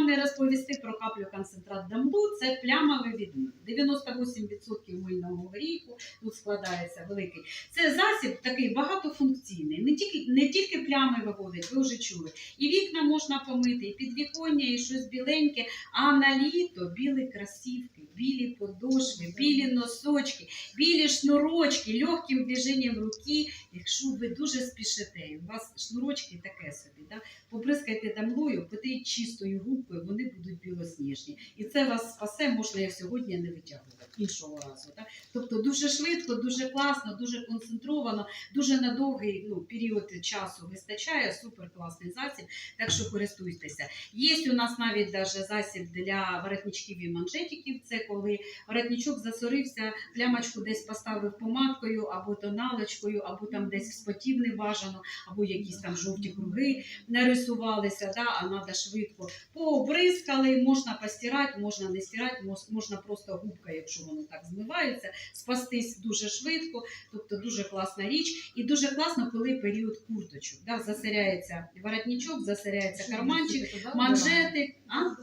вам не розповісти про каплю концентрат дамлу. Це плямовий відмив. 98% мильного горіху тут складається великий. Це засіб такий багатофункційний. Не тільки не тільки плями виводить, ви вже чули. І вікна можна помити, і підвіконня, і щось біленьке. А на літо білі красівки, білі подошви, білі носочки, білі шнурочки, легким движенням руки. Якщо ви дуже спішите, у вас шнурочки таке собі, да? поприскайте дамлою, потріть чистою губкою, вони будуть білосніжні. І це вас спасе, можна їх сьогодні не витягувати іншого разу. Да? Тобто дуже швидко, дуже класно, дуже концентровано, дуже на довгий ну, період часу вистачає. Супер класний засіб, так що користуйтеся. Є у нас навіть даже засіб для воротничків і манжетиків. Це коли воротничок засорився, плямочку десь поставив помадкою або тоналочкою, або там десь спотів небажано, або якісь там жовті круги нарисувалися, да, а треба швидко. Пообризкали, можна постирати, можна не стирати, можна просто губка, якщо воно так змивається, спастись дуже швидко, тобто дуже класна річ. І дуже класно, коли період курточок. Да, засиряється воротничок, засиряється карманчик, манжетик, а?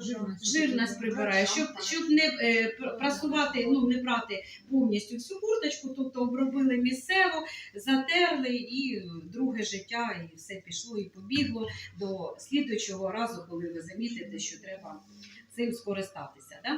жирність прибирає, щоб, щоб не е, прасувати, ну не брати повністю всю курточку, тобто обробили місцево, затерли і е, друге життя, і все пішло і побігло до слідуючого разу, коли ви замітите, що треба цим скористатися. Да?